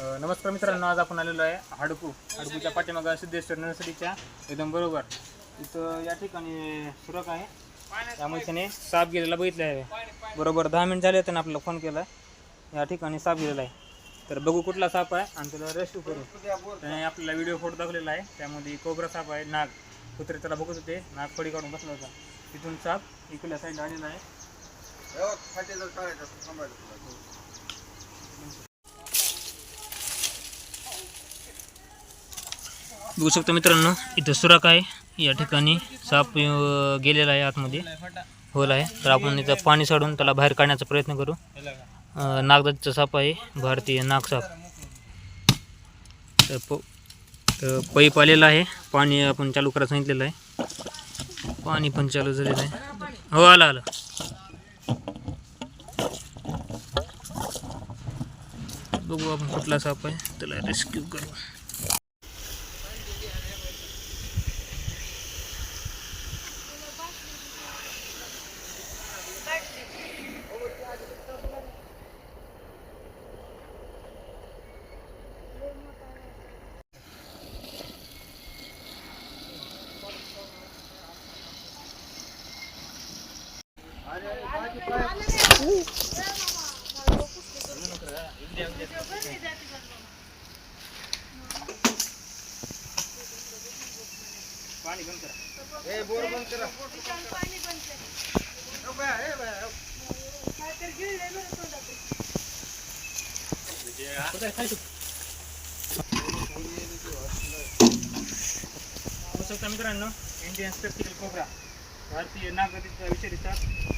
नमस्कार मित्रांनो आज आपण आलेलो आहे हडकू हडकूच्या पाठीमागं सिद्धेश्वर नर्सरीच्या एकदम बरोबर. इथं या ठिकाणी सुरक आहे. त्यामुळे त्याने साप गेलेला बघितलं आहे. बरोबर दहा मिनिट झाले त्याने आपल्याला फोन केला. या ठिकाणी साप गेलेला आहे. तर बघू कुठला साप आहे आणि त्याला रेस्क्यू करू. त्याने आपल्याला व्हिडिओ फोटो दाखवलेला आहे. त्यामध्ये कोबरा साप आहे नाग. कुत्रे त्याला बघत होते. नाग फडी काढून बसला होता. तिथून साप इकडल्या साईडला आलेला आहे. बघू शकता मित्रांनो इथं सुराख आहे. या ठिकाणी साप गेलेला आहे आतमध्ये. होल आहे. तर आपण इथं पाणी सोडून त्याला बाहेर काढण्याचा प्रयत्न करू. नागदाचा साप आहे भारतीय नागसाप तर प तर पाईप आलेला आहे. पाणी आपण चालू करायला सांगितलेलं आहे. पाणी पण चालू झालेलं आहे. हो आलं आलं. बघू आपण कुठला साप आहे. त्याला रेस्क्यू करू. पाणी बंद करा हे बोर बंद करा हो. मित्रांनो इंडियन स्पेक्टिकल कोबरा भारतीय नागरिकचा विषारीचा